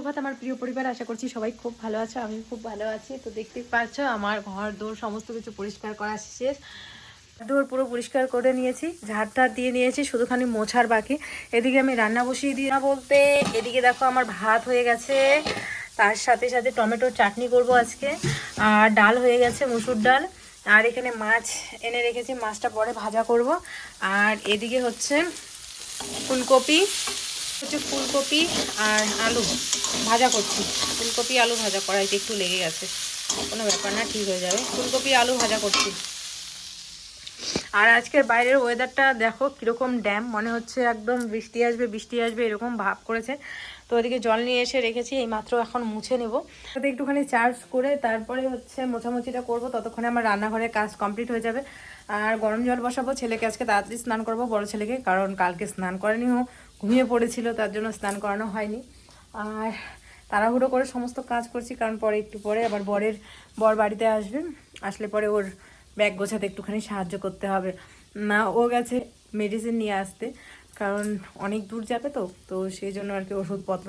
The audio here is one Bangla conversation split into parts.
সুপ্রভাত আমার প্রিয় পরিবার, আশা করছি সবাই খুব ভালো আছো আমি খুব ভালো আছি। তো দেখতে পাচ্ছ, আমার ঘর দৌড় সমস্ত কিছু পরিষ্কার করা শেষ। ডোর পুরো পরিষ্কার করে নিয়েছি, ঝাড় টাড় দিয়ে নিয়েছি, শুধুখানি মোছার বাকি। এদিকে আমি রান্না বসিয়ে দিই না বলতে, এদিকে দেখো আমার ভাত হয়ে গেছে। তার সাথে সাথে টমেটোর চাটনি করব আজকে। আর ডাল হয়ে গেছে, মুসুর ডাল। আর এখানে মাছ এনে রেখেছি, মাছটা পরে ভাজা করব। আর এদিকে হচ্ছে ফুলকপি হচ্ছে ফুলকপি আর আলু ভাজা করছি। ফুলকপি, আলু ভাজা, কড়াইতে একটু লেগে গেছে। কোনো ব্যাপার না, ঠিক হয়ে যাবে। ফুলকপি, আলু ভাজা করছি। আর আজকের বাইরের ওয়েদারটা দেখো কীরকম ড্যাম মনে হচ্ছে একদম বৃষ্টি আসবে বৃষ্টি আসবে, এরকম ভাব করেছে। তো ওদিকে জল নিয়ে এসে রেখেছি, এই মাত্র এখন মুছে নেব। তাতে একটুখানি চার্জ করে তারপরে হচ্ছে মোছামুছিটা করব, ততক্ষণে আমার রান্নাঘরের কাজ কমপ্লিট হয়ে যাবে। আর গরম জল বসাবো, ছেলেকে আজকে তাড়াতাড়ি স্নান করব, বড় ছেলেকে, কারণ কালকে স্নান করেনি ও। ঘুমিয়ে পড়েছিল, তার জন্য স্নান করানো হয়নি। আর তাড়াহুড়ো করে সমস্ত কাজ করছি, কারণ পরে একটু পরে আবার বরের, বর বাড়িতে আসবে। আসলে পরে ওর ব্যাগ গোছাতে একটুখানি সাহায্য করতে হবে। না ও গেছে মেডিসিন নিয়ে আসতে, কারণ অনেক দূর যাবে তো তো সেই জন্য আর কি ওষুধপত্র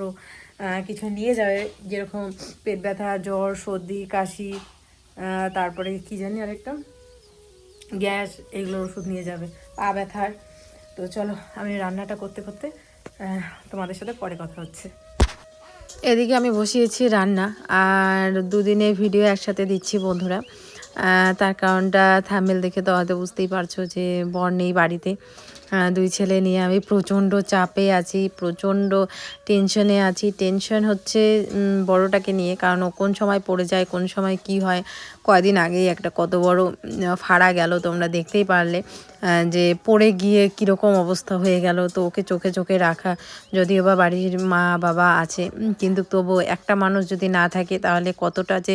কিছু নিয়ে যাবে। যেরকম পেট ব্যথা, জ্বর, সর্দি, কাশি তারপরে কি জানি আরেকটা, গ্যাস এগুলোর ওষুধ নিয়ে যাবে। পা ব্যথার তো চলো, আমি রান্নাটা করতে করতে তোমাদের সাথে পরে কথা হচ্ছে। এদিকে আমি বসিয়েছি রান্না, আর দুদিনে ভিডিও একসাথে দিচ্ছি বন্ধুরা। তার কারণটা থামেল দেখে তো হয়তো বুঝতেই পারছ যে বর নেই বাড়িতে। দুই ছেলে নিয়ে আমি প্রচণ্ড চাপে আছি, প্রচণ্ড টেনশনে আছি। টেনশন হচ্ছে বড়টাকে নিয়ে, কারণ ও কোন সময় পড়ে যায়, কোন সময় কি হয়। কয়দিন আগেই একটা কত বড় ফাড়া গেল তোমরা দেখতেই পারলে। যে পড়ে গিয়ে কীরকম অবস্থা হয়ে গেল, তো ওকে চোখে চোখে রাখা, যদিও বা বাড়ির মা বাবা আছে কিন্তু তবু একটা মানুষ যদি না থাকে, তাহলে কতটা যে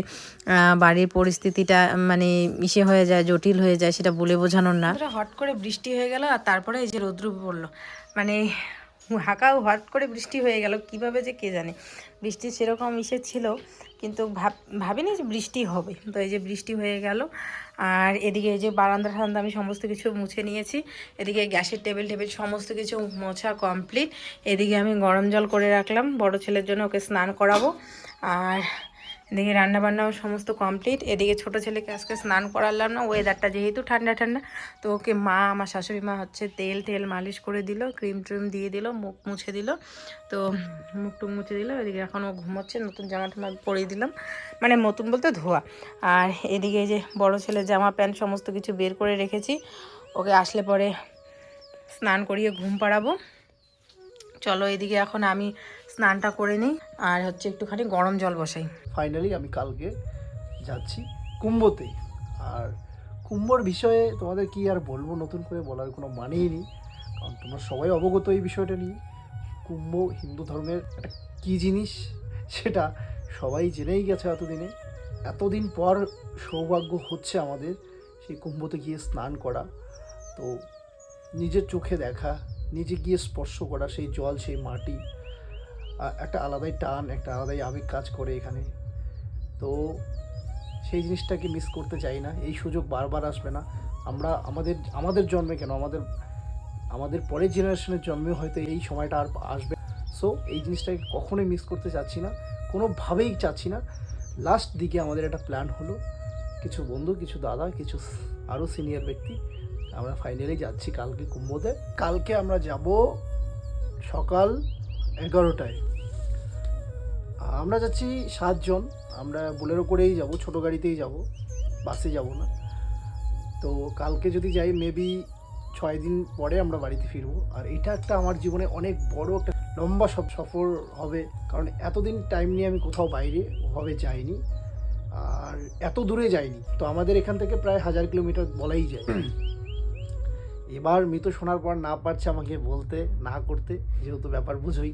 বাড়ির পরিস্থিতিটা মানে ইসে হয়ে যায়, জটিল হয়ে যায়, সেটা বলে বোঝানোর না। হট করে বৃষ্টি হয়ে গেল আর তারপরে এই যে রৌদ্র পড়ল। মানে হাঁকাও হট করে বৃষ্টি হয়ে গেল, কীভাবে যে কে জানে? বৃষ্টি সেরকম ইসে ছিল, কিন্তু ভাব, ভাবিনি যে বৃষ্টি হবে। তো এই যে বৃষ্টি হয়ে গেল, আর এদিকে এই যে বারান্দা সারান্দা আমি সমস্ত কিছু মুছে নিয়েছি, এদিকে গ্যাসের টেবিল টেবিল সমস্ত কিছু মোছা কমপ্লিট, এদিকে আমি গরম জল করে রাখলাম, বড় ছেলের জন্য ওকে স্নান করাবো, আর এদিকে রান্না বান্নাও সমস্ত কমপ্লিট এদিকে ছোট ছেলেকে আজকে স্নান করালাম না ওয়েদারটা যেহেতু ঠান্ডা ঠান্ডা, তো ওকে মা, আমার শাশুড়ি মা হচ্ছে তেল টেল মালিশ করে দিল ক্রিম ট্রিম দিয়ে দিল, মুখ মুছে দিল, তো মুখ টুক মুছে দিল, এদিকে এখন ও ঘুমোচ্ছে, নতুন জামা টামা পরিয়ে দিলাম মানে নতুন বলতে ধোয়া। আর এদিকে যে বড় ছেলে জামা, প্যান্ট সমস্ত কিছু বের করে রেখেছি, ওকে আসলে পরে স্নান করিয়ে ঘুম পাড়াবো। চলো এদিকে এখন আমি স্নানটা করে নিই আর হচ্ছে একটুখানি গরম জল বসাই। ফাইনালি আমি কালকে যাচ্ছি কুম্ভতে। আর কুম্ভর বিষয়ে তোমাদের কি আর বলব? নতুন করে বলার কোনো মানেই নেই। কারণ তোমরা সবাই অবগত এই বিষয়টা নিয়ে। কুম্ভ হিন্দু ধর্মের একটা কী জিনিস? সেটা সবাই জেনেই গেছে এতদিনে। এতদিন পর সৌভাগ্য হচ্ছে আমাদের সেই কুম্ভতে গিয়ে স্নান করা। তো নিজের চোখে দেখা, নিজে গিয়ে স্পর্শ করা, সেই জল, সেই মাটি একটা আলাদাই টান, একটা আলাদাই আবেগ কাজ করে এখানে। তো সেই জিনিসটাকে মিস করতে চাই না। এই সুযোগ বারবার আসবে না। আমরা আমাদের আমাদের জন্মে কেন? আমাদের আমাদের পরের জেনারেশনের জন্মে হয়তো এই সময়টা আর আসবে। সো এই জিনিসটাকে কখনোই মিস করতে চাচ্ছি না। কোনোভাবেই চাচ্ছি না। লাস্ট দিকে আমাদের একটা প্ল্যান হলো। কিছু বন্ধু, কিছু দাদা, কিছু আরও সিনিয়র ব্যক্তি, আমরা ফাইনালি যাচ্ছি কালকে কুম্ভতে। কালকে আমরা যাব সকাল এগারোটায়। আমরা যাচ্ছি সাতজন, আমরা বোলেরো করেই যাব, ছোট গাড়িতেই যাব, বাসে যাব না। তো কালকে যদি যাই মেবি ছয় দিন পরে আমরা বাড়িতে ফিরবো। আর এটা একটা আমার জীবনে অনেক বড় একটা লম্বা সব সফর হবে। কারণ এতদিন টাইম নিয়ে আমি কোথাও বাইরে ওভাবে যাইনি। আর এত দূরে যাইনি। তো আমাদের এখান থেকে প্রায় হাজার কিলোমিটার বলাই যায়। এবার মৃত শোনার পর না পারছে আমাকে বলতে না করতে যেহেতু ব্যাপার বুঝোই।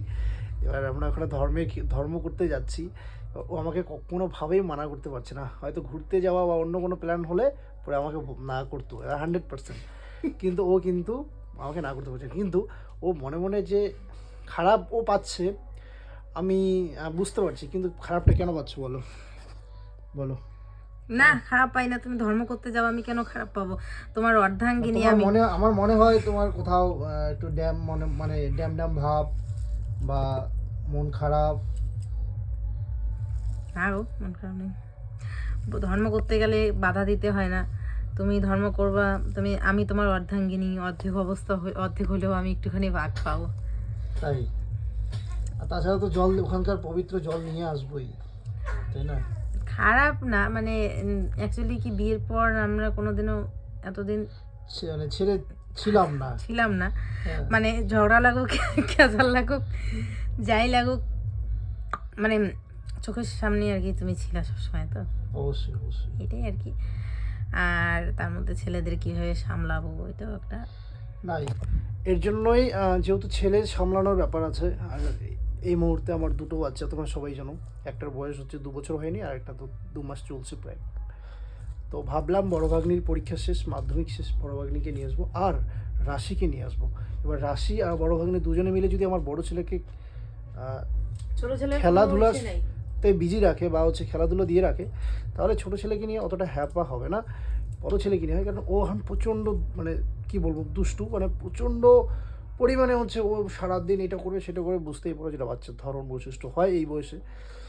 এবার আমরা ওখানে ধর্মে ধর্ম করতে যাচ্ছি। ও আমাকে কোনোভাবেই মানা করতে পারছে না। হয়তো ঘুরতে যাওয়া বা অন্য কোনো প্ল্যান হলে পরে আমাকে না করতো হান্ড্রেড পার্সেন্ট কিন্তু ও কিন্তু আমাকে না করতে পারছে। কিন্তু ও মনে মনে যে খারাপ ও পাচ্ছে আমি বুঝতে পারছি। কিন্তু খারাপটা কেন পাচ্ছ বলো? বলো। না খারাপ পাই না তুমি ধর্ম করতে যাও আমি কেন খারাপ পাবো? তোমার অর্ধাঙ্গিনী আমি মনে আমার মনে হয় তোমার কোথাও একটু ড্যাম মনে মানে ড্যাম ড্যাম ভাব বা মন খারাপ। গো মন খারাপ নেই। ধর্ম করতে গেলে বাধা দিতে হয় না। তুমি ধর্ম করবা তুমি আমি তোমার অর্ধাঙ্গিনী অর্ধেক অবস্থা অর্ধেক হলেও আমি একটুখানি ভাগ পাবো। তাই। তাছাড়া তো জল ওখানকার পবিত্র জল নিয়ে আসবোই তাই না? খারাপ না মানে অ্যাকচুয়ালি কি বিয়ের পর আমরা কোনোদিনও এতদিন মানে ছেড়ে ছিলাম না। ছিলাম না। হ্যাঁ। মানে ঝগড়া লাগুক খেজাল লাগুক যাই লাগুক মানে চোখের সামনে আর কি তুমি ছিলা সবসময় তো। অবশ্যই অবশ্যই। এটাই আর কি। আর তার মধ্যে ছেলেদের কীভাবে সামলাবো এটাও একটা নাই। এর জন্যই যেহেতু ছেলে সামলানোর ব্যাপার আছে আর এই মুহূর্তে আমার দুটো বাচ্চা তোমরা সবাই জানো। একটার বয়স হচ্ছে দু বছর হয়নি আর একটা তো দু মাস চলছে প্রায়। তো ভাবলাম বড় ভাগ্নির পরীক্ষা শেষ মাধ্যমিক শেষ বড় ভাগ্নিকে নিয়ে আসব আর রাশিকে নিয়ে আসব। এবার রাশি আর বড় ভাগ্নি দুজনে মিলে যদি আমার বড় ছেলেকে খেলাধুলা তে বিজি রাখে বা হচ্ছে খেলাধুলো দিয়ে রাখে তাহলে ছোট ছেলেকে নিয়ে অতটা হ্যাপা হবে না বড় ছেলেকে নিয়ে হয়। কারণ ও এখন প্রচণ্ড মানে কি বলব দুষ্টু মানে প্রচণ্ড পরিমাণে হচ্ছে ও সারাদিন এটা করবে সেটা করে বুঝতেই পারো যেটা বাচ্চার ধরন বৈশিষ্ট্য হয় এই বয়সে।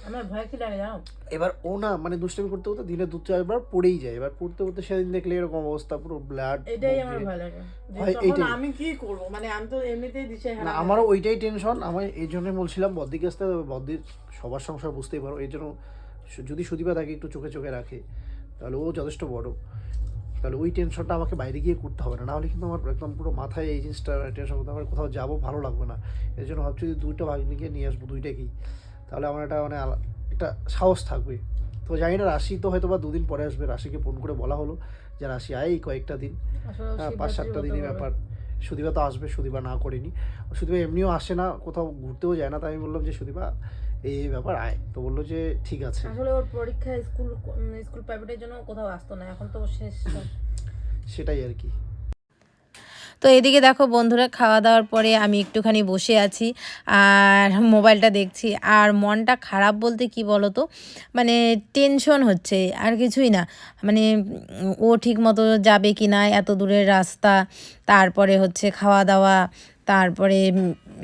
আমার ভয় কি লাগে জানো? এবার ও না মানে দুষ্টামি করতে করতে দিনে দু চারবার পড়েই যায়। এবার পড়তে পড়তে সেদিন দেখলে এরকম অবস্থা পুরো ব্লাড এটাই আমার ভয় লাগে। এইটাই। আমি কি করব? মানে আমি তো এমনিতেই দিশে না আমারও ওইটাই টেনশন আমি এই জন্যই বলছিলাম বদ্দিকে আসতে হবে বদ্দির সবার সংসার বুঝতেই পারো এই জন্য যদি সুদীপা তাকে একটু চোখে চোখে রাখে তাহলে ও যথেষ্ট বড়। তাহলে ওই টেনশনটা আমাকে বাইরে গিয়ে করতে হবে না। নাহলে কিন্তু আমার একদম পুরো মাথায় এই জিনিসটা টেনশন করতে আমার কোথাও যাব ভালো লাগবে না। এই জন্য ভাবছি যে দুইটা ভাগ্নিকে নিয়ে আসব দুইটাকেই। তাহলে আমার একটা মানে একটা সাহস থাকবে। তো জানি না রাশি তো হয়তো বা দুদিন পরে আসবে। রাশিকে ফোন করে বলা হলো যে রাশি আয় এই কয়েকটা দিন। হ্যাঁ পাঁচ সাতটা দিনের ব্যাপার। সুদীপা তো আসবে সুদীপা না করেনি। সুদীপা এমনিও আসে না কোথাও ঘুরতেও যায় না। তাই আমি বললাম যে সুদীপা এই এই ব্যাপার আয়। তো বলল যে ঠিক আছে। আসলে ওর পরীক্ষা স্কুল স্কুল প্রাইভেটের জন্য কোথাও আসতো না এখন তো ও শেষ সেটাই আর কি। তো এদিকে দেখো বন্ধুরা খাওয়া দাওয়ার পরে আমি একটুখানি বসে আছি আর মোবাইলটা দেখছি আর মনটা খারাপ বলতে কি বলো তো মানে টেনশন হচ্ছে আর কিছুই না। মানে ও ঠিক মতো যাবে কি না এত দূরের রাস্তা তারপরে হচ্ছে খাওয়া দাওয়া তারপরে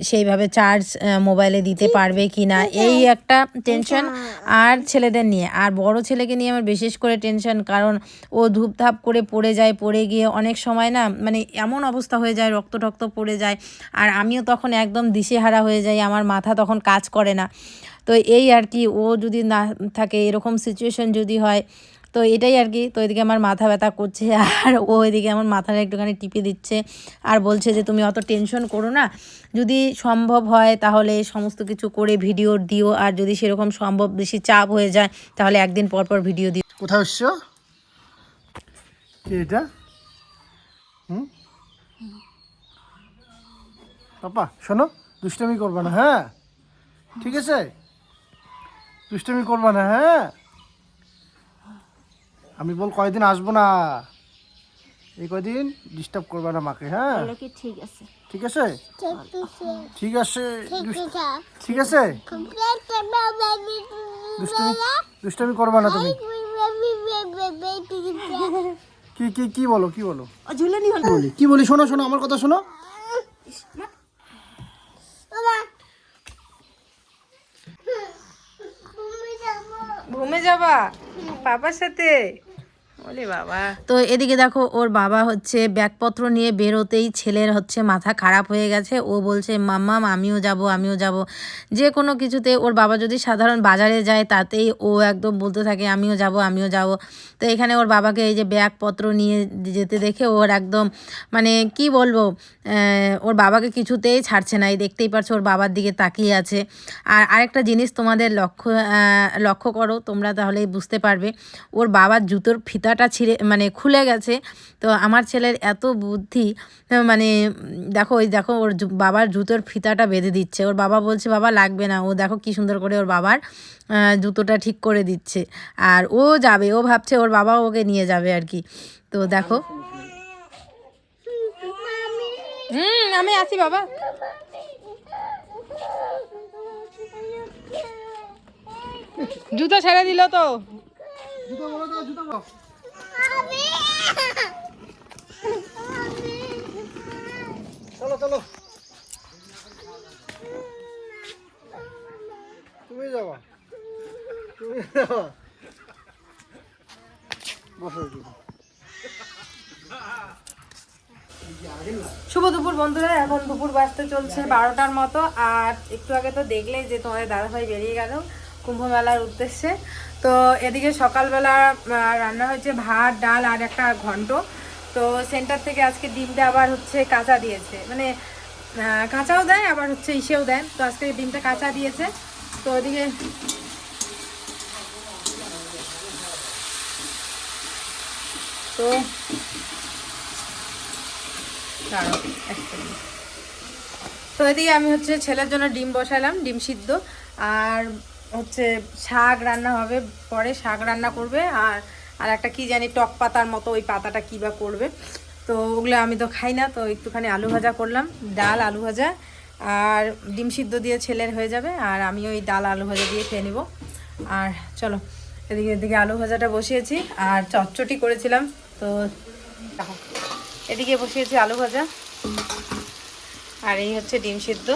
সেইভাবে চার্জ মোবাইলে দিতে পারবে কি না এই একটা টেনশন আর ছেলেদের নিয়ে। আর বড় ছেলেকে নিয়ে আমার বিশেষ করে টেনশন কারণ ও ধূপধাপ করে পড়ে যায় পড়ে গিয়ে অনেক সময় না মানে এমন অবস্থা হয়ে যায় রক্ত টক্ত পড়ে যায় আর আমিও তখন একদম দিশেহারা হয়ে যাই আমার মাথা তখন কাজ করে না। তো এই আর কি ও যদি না থাকে এরকম সিচুয়েশন যদি হয় তো এটাই আর কি। তো এদিকে আমার মাথা ব্যথা করছে আর ও এদিকে আমার মাথাটা একটুখানি টিপে দিচ্ছে আর বলছে যে, তুমি অত টেনশন করো না। যদি সম্ভব হয় তাহলে সমস্ত কিছু করে ভিডিও দিও। আর যদি সেরকম সম্ভব বেশি চাপ হয়ে যায়, তাহলে একদিন পর পর ভিডিও দিও। কোথায় এসছো? এটা? হুম? পাপা, শোনো, দুষ্টামি করবা না হ্যাঁ? ঠিক আছে? দুষ্টামি করবা না হ্যাঁ? আমি বল কয়দিন আসব না? এই কয়দিন? ডিস্টার্ব করবা না মাকে হ্যাঁ? কি ঠিক আছে? ঠিক আছে? ঠিক আছে। ঠিক আছে? দুষ্টামি দুষ্টামি করবা না তুমি। কি কি কি বলো কি বলো? কি বলি? শোনো শোনো আমার কথা শোনো। ঘুমে যাবা? বাবার সাথে? তো এদিকে দেখো, ওর বাবা হচ্ছে ব্যাগপত্র নিয়ে বেরোতেই ছেলের হচ্ছে মাথা খারাপ হয়ে গেছে। ও বলছে মাম্মাম আমিও যাব আমিও যাব। যে কোনো কিছুতে ওর বাবা যদি সাধারণ বাজারে যায়, তাতেই ও একদম বলতে থাকে, আমিও যাব আমিও যাব। তো এখানে ওর বাবাকে এই যে ব্যাগপত্র নিয়ে যেতে দেখে ওর একদম মানে কি বলব ওর বাবাকে কিছুতেই ছাড়ছে না। এই দেখতেই পারছ, ওর বাবার দিকে তাকিয়ে আছে। আর আরেকটা জিনিস তোমাদের লক্ষ্য লক্ষ্য করো, তোমরা তাহলেই বুঝতে পারবে, ওর বাবার জুতোর ফিতাটা ছিঁড়ে মানে খুলে গেছে। তো আমার ছেলের এত বুদ্ধি মানে দেখো ওই দেখো ওর বাবার জুতোর ফিতাটা বেঁধে দিচ্ছে। ওর বাবা বলছে, বাবা, লাগবে না। ও দেখো কি সুন্দর করে ওর বাবার জুতোটা ঠিক করে দিচ্ছে। আর ও যাবে, ও ভাবছে ওর বাবা ওকে নিয়ে যাবে আর কি। তো দেখো। হুম, আমি আছি বাবা। জুতো ছেড়ে দিল তো। জুতো বলো তো, জুতো বলো। চলো। তুমি যাবা। বসো এদিকে। শুভ দুপুর বন্ধুরা, এখন দুপুর বাজতে চলছে বারোটার মতো, আর একটু আগে তো দেখলেই যে তোমাদের দাদাভাই বেরিয়ে গেল কুম্ভ মেলার উদ্দেশ্যে। তো এদিকে সকালবেলা রান্না হয়েছে ভাত, ডাল আর একটা ঘন্ট। তো সেন্টার থেকে আজকে ডিমটা আবার হচ্ছে কাঁচা দিয়েছে। মানে কাঁচাও দেয়, আবার হচ্ছে ইসেও দেয়। তো আজকে ডিমটা কাঁচা দিয়েছে। তো ওদিকে তো তো এদিকে আমি হচ্ছে ছেলের জন্য ডিম বসালাম, ডিম সিদ্ধ। আর হচ্ছে শাক রান্না হবে, পরে শাক রান্না করবে। আর আর একটা কি জানি টক পাতার মতো ওই পাতাটা কী বা করবে। তো ওগুলো আমি তো খাই না, তো একটুখানি আলু ভাজা করলাম, ডাল, আলু ভাজা, আর ডিম সিদ্ধ দিয়ে ছেলের হয়ে যাবে, আর আমি ওই ডাল, আলু ভাজা দিয়ে খেয়ে নিব। আর চলো, এদিকে এদিকে আলু ভাজাটা বসিয়েছি, আর চটচটি করেছিলাম, তো এদিকে বসিয়েছি আলু ভাজা, আর এই হচ্ছে ডিম সিদ্ধ।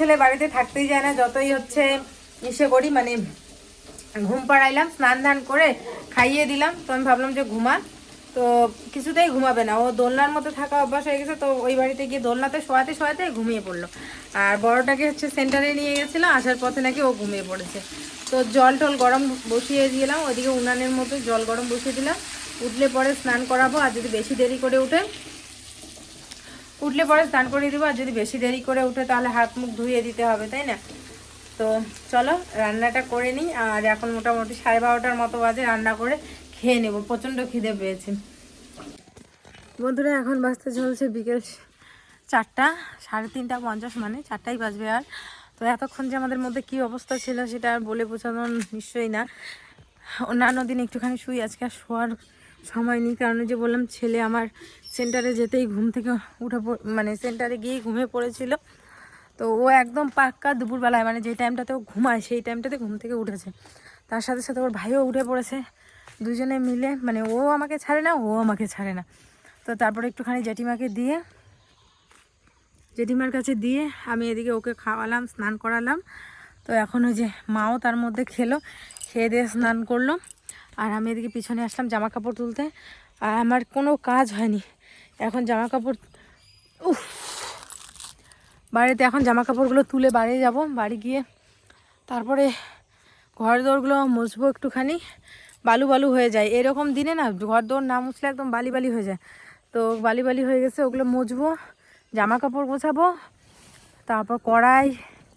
ছেলে বাড়িতে থাকতেই যায় না, যতই হচ্ছে ইসে করি মানে ঘুম পাড়াইলাম, স্নান ধান করে খাইয়ে দিলাম, তো আমি ভাবলাম যে ঘুমান তো কিছুতেই ঘুমাবে না। ও দোলনার মতো থাকা অভ্যাস হয়ে গেছে, তো ওই বাড়িতে গিয়ে দোলনাতে শোয়াতে শোয়াতে ঘুমিয়ে পড়ল। আর বড়টাকে হচ্ছে সেন্টারে নিয়ে গেছিল, আসার পথে নাকি ও ঘুমিয়ে পড়েছে। তো জল টল গরম বসিয়ে দিলাম, ওইদিকে উনানের মতো জল গরম বসিয়ে দিলাম। উঠলে পরে স্নান করাবো, আর যদি বেশি দেরি করে উঠে উঠলে পরে স্নান করে দেবো, আর যদি বেশি দেরি করে উঠে তাহলে হাত মুখ ধুয়ে দিতে হবে, তাই না? তো চলো, রান্নাটা করে নিই, আর এখন মোটামুটি সাড়ে বারোটার মতো বাজে, রান্না করে খেয়ে নেব, প্রচণ্ড খিদে পেয়েছে। বন্ধুরা, এখন বাজতে চলছে বিকেল চারটা, সাড়ে তিনটা পঞ্চাশ মানে চারটাই বাজবে আর। তো এতক্ষণ যে আমাদের মধ্যে কি অবস্থা ছিল সেটা আর বলে বোঝানো নিশ্চয়ই না। অন্যান্য দিন একটুখানি শুই, আজকে আর শোয়ার সময় নেই, কারণ যে বললাম ছেলে আমার সেন্টারে যেতেই ঘুম থেকে উঠে মানে সেন্টারে গিয়েই ঘুমিয়ে পড়েছিল। তো ও একদম পাক্কা দুপুরবেলায় মানে যে টাইমটাতে ও ঘুমায়, সেই টাইমটাতে ঘুম থেকে উঠেছে। তার সাথে সাথে ওর ভাইও উঠে পড়েছে। দুজনে মিলে মানে ও আমাকে ছাড়ে না, ও আমাকে ছাড়ে না। তো তারপরে একটুখানি জেঠিমাকে দিয়ে, জেঠিমার কাছে দিয়ে আমি এদিকে ওকে খাওয়ালাম, স্নান করালাম। তো এখন ওই যে মাও তার মধ্যে খেলো। খেয়ে দিয়ে স্নান করল আর আমি এদিকে পিছনে আসলাম জামা কাপড় তুলতে। আর আমার কোনো কাজ হয়নি। এখন জামা কাপড় উফ। বাড়িতে এখন জামা কাপড়গুলো তুলে বাড়ি যাব, বাড়ি গিয়ে তারপরে ঘর দৌড়গুলো মুছবো একটুখানি। বালু বালু হয়ে যায়। এরকম দিনে না ঘর দৌড় না মুছলে একদম বালি বালি হয়ে যায়। তো বালি বালি হয়ে গেছে, ওগুলো মুছবো জামা কাপড় গোছাবো, তারপর কড়াই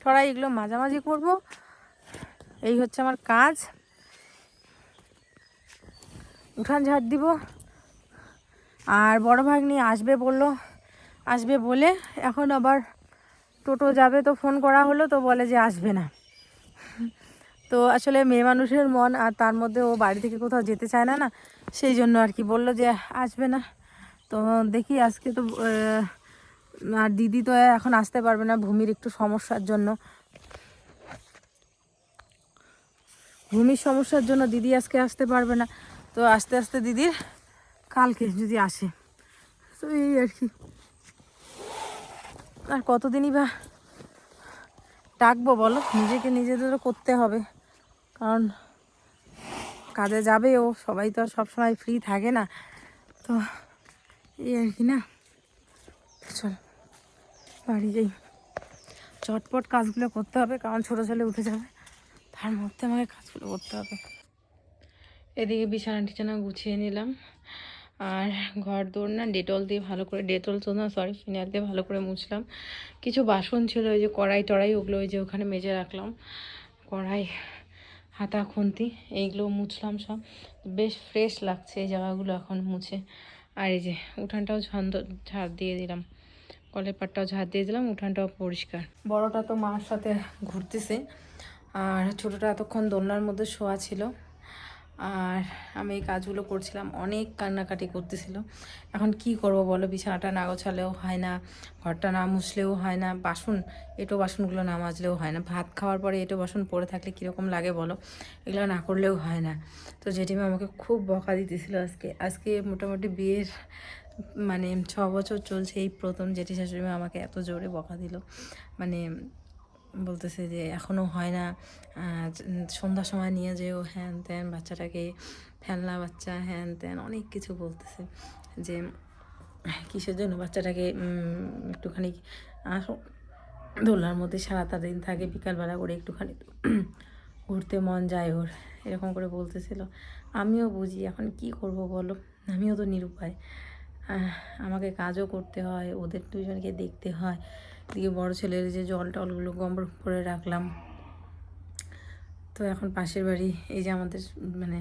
টড়াই এগুলো মাঝামাঝি করব। এই হচ্ছে আমার কাজ। উঠান ঝাড় দিব। আর বড় ভাগ্নি আসবে বলল, আসবে বলে এখন আবার টোটো যাবে তো ফোন করা হলো তো বলে যে আসবে না। তো আসলে মেয়ে মানুষের মন আর তার মধ্যে ও বাড়ি থেকে কোথাও যেতে চায় না না, সেই জন্য আর কি বলল যে আসবে না। তো দেখি আজকে তো আর দিদি তো এখন আসতে পারবে না ভূমির একটু সমস্যার জন্য। ভূমির সমস্যার জন্য দিদি আজকে আসতে পারবে না। তো আস্তে আস্তে দিদির কালকে যদি আসে। তো এই আর কি। আর কতদিনই বা ডাকবো বলো? নিজেকে নিজেদেরও করতে হবে। কারণ কাজে যাবে ও, সবাই তো আর সবসময় ফ্রি থাকে না। তো এই আর কি না? চল, বাড়ি যাই। চটপট কাজগুলো করতে হবে, কারণ ছোটো ছেলে উঠে যাবে। তার মধ্যে আমাকে কাজগুলো করতে হবে। এদিকে বিছানা টিছানা গুছিয়ে নিলাম। আর ঘর দৌড় না ডেটল দিয়ে ভালো করে, ডেটল তো না সরি ফিনাইল দিয়ে ভালো করে মুছলাম। কিছু বাসন ছিল, ওই যে কড়াই টড়াই, ওগুলো ওই যে ওখানে মেজে রাখলাম। কড়াই, হাতা, খুন্তি, এইগুলো মুছলাম সব। বেশ ফ্রেশ লাগছে এই জায়গাগুলো এখন মুছে। আর এই যে উঠানটাও ঝন্দ ঝাড় দিয়ে দিলাম। কলের পাটটাও ঝাড় দিয়ে দিলাম, উঠানটাও পরিষ্কার। বড়টা তো মার সাথে ঘুরতেছে। আর ছোটোটা এতক্ষণ দোলনার মধ্যে শোয়া ছিল। আর আমি এই কাজগুলো করছিলাম, অনেক কান্নাকাটি করতেছিল। এখন কি করব বলো, বিছানাটা না গোছালেও হয় না, ঘরটা না মুছলেও হয় না, বাসন, এটো বাসনগুলো না মাজলেও হয় না। ভাত খাওয়ার পরে এটো বাসন পড়ে থাকলে কীরকম লাগে বলো, এগুলো না করলেও হয় না। তো জেঠিমা আমাকে খুব বকা দিতেছিল আজকে। আজকে মোটামুটি বিয়ের মানে ছ বছর চলছে এই প্রথম জেঠি শাশুড়ি মা আমাকে এত জোরে বকা দিল। মানে বলতেছে যে এখনও হয় না সন্ধ্যার সময় নিয়ে যেও, হ্যান ত্যান, বাচ্চাটাকে ফেলনা বাচ্চা, হ্যান ত্যান, অনেক কিছু বলতেছে যে কিসের জন্য বাচ্চাটাকে একটুখানি আসো দোলনার মধ্যে সারাটা দিন থাকে, বিকালবেলা করে একটুখানি ঘুরতে মন যায় ওর, এরকম করে বলতেছিল। আমিও বুঝি, এখন কি করব বলো? আমিও তো নিরুপায়। আমাকে কাজও করতে হয়, ওদের দুজনকে দেখতে হয়। দিকে বড় ছেলের যে জল টলগুলো গম্বর করে রাখলাম। তো এখন পাশের বাড়ি এই যে আমাদের মানে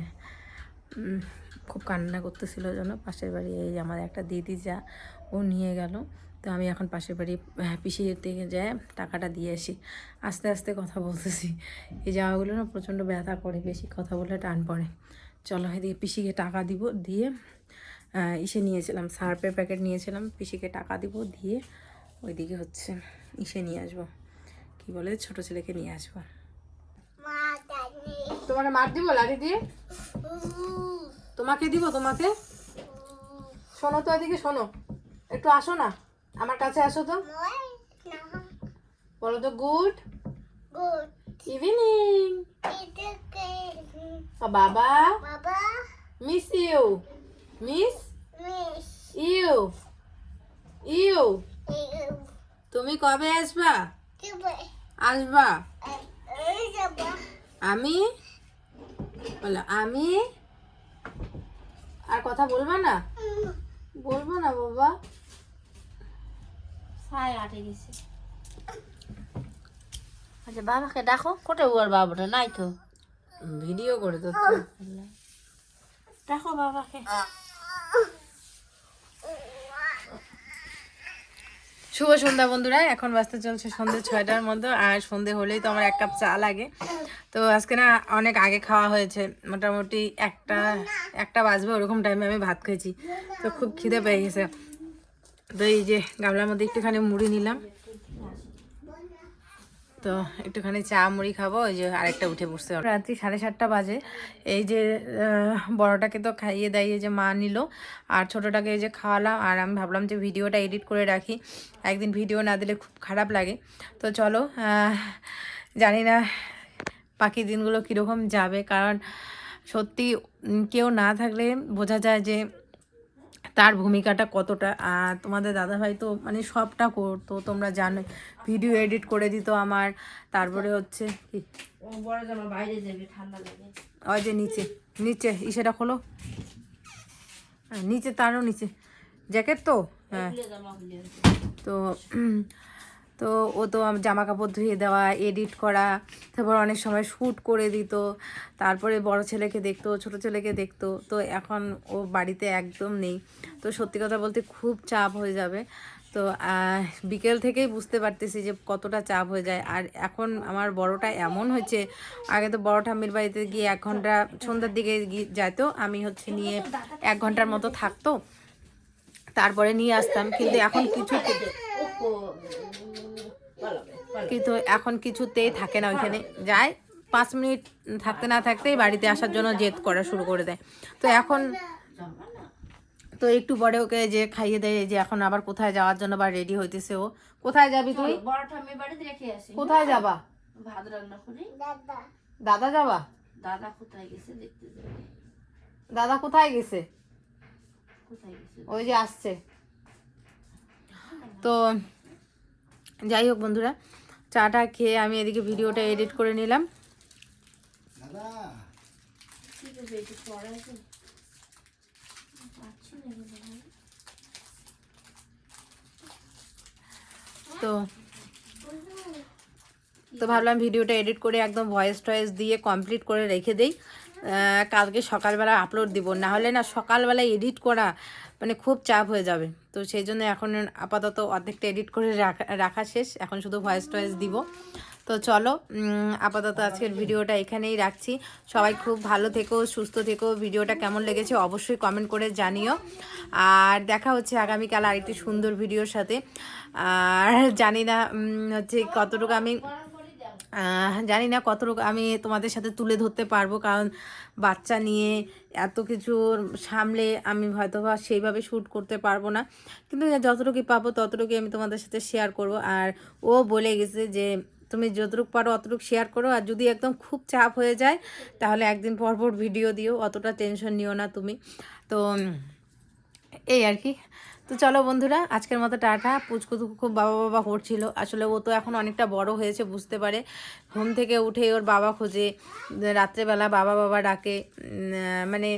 খুব কান্না করতেছিল যেন পাশের বাড়ি এই আমার একটা দিদি যা ও নিয়ে গেল। তো আমি এখন পাশের বাড়ি আহ, পিসির থেকে যাই টাকাটা দিয়ে আসি। আস্তে আস্তে কথা বলতেছি। এই জামাগুলো না প্রচণ্ড ব্যথা করে বেশি কথা বলে টান পড়ে। চলো এদিকে পিসিকে টাকা দিব দিয়ে ইসে নিয়েছিলাম সার্পের প্যাকেট নিয়েছিলাম পিসিকে টাকা দিব দিয়ে ওইদিকে হচ্ছে ইসে নিয়ে আসব। কি বলে? ছোট ছেলেকে নিয়ে আসব। তোমার মার দিব লাঠি দিয়ে তোমাকে দিব তোমাকে? শোনো তো এদিকে শোনো। একটু আসো না। আমার কাছে আসো তো। বলো তো গুড। ইভিনিং। বাবা। Miss you. Miss. You. You. তুমি কবে আসবা? আসবা? আমি বলো আমি? আর কথা বলবা না? বলব না বাবা। আটে গেছে। আচ্ছা বাবাকে দেখো কোটে ওর বাবাটা? নাই তো। ভিডিও করে তো দেখো বাবাকে। শুভ সন্ধ্যা বন্ধুরা, এখন বাজতে চলছে সন্ধে ছয়টার মধ্যে, আর সন্ধে হলেই তো আমার এক কাপ চা লাগে। তো আজকে না অনেক আগে খাওয়া হয়েছে, মোটামুটি একটা একটা বাজবে ওরকম টাইমে আমি ভাত খেয়েছি। তো খুব খিদে পেয়ে গেছে। তো এই যে গামলার মধ্যে একটুখানি মুড়ি নিলাম। তো একটুখানি চা, মুড়ি খাব, ওই যে আরেকটা উঠে বসছে। রাত্রি সাড়ে সাতটা বাজে। এই যে বড়টাকে তো খাইয়ে দাইয়ে যে মা নিল, আর ছোটোটাকে এই যে খাওয়ালাম, আর আমি ভাবলাম যে ভিডিওটা এডিট করে রাখি। একদিন ভিডিও না দিলে খুব খারাপ লাগে। তো চলো জানি না বাকি দিনগুলো কীরকম যাবে, কারণ সত্যি কেউ না থাকলে বোঝা যায় যে তার ভূমিকাটা কতটা আর তোমাদের দাদাভাই তো মানে সবটা করতো তোমরা জানো ভিডিও এডিট করে দিত আমার তারপরে হচ্ছে কি? ওই যে নিচে নিচে ইসেটা খোলো। হ্যাঁ, নিচে তারও নিচে। জ্যাকেট তো? হ্যাঁ। তো তো ও তো জামা কাপড় ধুয়ে দেওয়া এডিট করা, তারপর অনেক সময় শ্যুট করে দিত, তারপরে বড় ছেলেকে দেখতো, ছোট ছেলেকে দেখতো, তো এখন ও বাড়িতে একদম নেই। তো সত্যি কথা বলতে খুব চাপ হয়ে যাবে। তো বিকেল থেকেই বুঝতে পারতেছি যে কতটা চাপ হয়ে যায়। আর এখন আমার বড়টা এমন হয়েছে, আগে তো বড় ঠাম্মির বাড়িতে গিয়ে এক ঘণ্টা সন্ধ্যার দিকে গিয়ে যেতো আমি হচ্ছে নিয়ে এক ঘণ্টার মতো থাকতো, তারপরে নিয়ে আসতাম, কিন্তু এখন কিছু কিন্তু এখন কিছুতেই থাকে না ওইখানে। যায় পাঁচ মিনিট থাকতে না থাকতেই বাড়িতে আসার জন্য জেদ করা শুরু করে দেয়। তো এখন তো একটু পরে ওকে যে খাইয়ে দেয় যে এখন আবার কোথায় যাওয়ার জন্য বা রেডি হইতেছে ও। কোথায় যাবি তুই? বড় ঠাম্মি বাড়িতে রেখে আসি। কোথায় যাবা? ভাত রান্না করি। দাদা। যাবা? দাদা কোথায় গেছে দেখতে দাদা কোথায় গেছে? ওই যে আসছে। তো যাই হোক বন্ধুরা চাটা খেয়ে আমি এদিকে ভিডিওটা এডিট করে নিলাম। তো তো ভাবলাম ভিডিওটা এডিট করে একদম ভয়েস টয়েস দিয়ে কমপ্লিট করে রেখে দেই কালকে সকালবেলা আপলোড দিব। না হলে না সকালবেলা এডিট করা মানে খুব চাপ হয়ে যাবে। তো সেই জন্য এখন আপাতত অর্ধেকটা এডিট করে রাখা রাখা শেষ। এখন শুধু ভয়েস টয়েস দিব। তো চলো আপাতত আজকের ভিডিওটা এখানেই রাখছি। সবাই খুব ভালো থেকো, সুস্থ থেকো। ভিডিওটা কেমন লেগেছে অবশ্যই কমেন্ট করে জানিও। আর দেখা হচ্ছে আগামীকাল আরেকটি সুন্দর ভিডিওর সাথে। আর জানি না হচ্ছে কতটুকু আমি জানি না কতটুকু আমি তোমাদের সাথে তুলে ধরতে পারব, কারণ বাচ্চা নিয়ে এত কিছু সামলে আমি হয়তো বা সেইভাবে শ্যুট করতে পারব না। কিন্তু যতটুকুই পাবো ততটুকুই আমি তোমাদের সাথে শেয়ার করব। আর ও বলে গেছে যে, তুমি যতটুকু পারো অতটুকু শেয়ার করো। আর যদি একদম খুব চাপ হয়ে যায়, তাহলে একদিন পর পর ভিডিও দিও। অতটা টেনশন নিও না তুমি। তো এই আর কি। তো চলো বন্ধুরা, আজকের মতো টাটা। পুচকু তো খুব বাবা বাবা করছিল। আসলে ও তো এখন অনেকটা বড় হয়েছে, বুঝতে পারে। ঘুম থেকে উঠে ওর বাবা খোঁজে, রাত্রেবেলা বাবা বাবা ডাকে। মানে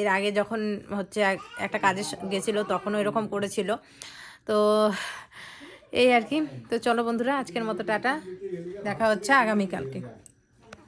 এর আগে যখন হচ্ছে একটা কাজে গেছিল তখনও এরকম করেছিল। তো এই আর কি। তো চলো বন্ধুরা, আজকের মতো টাটা। দেখা হচ্ছে আগামীকালকে।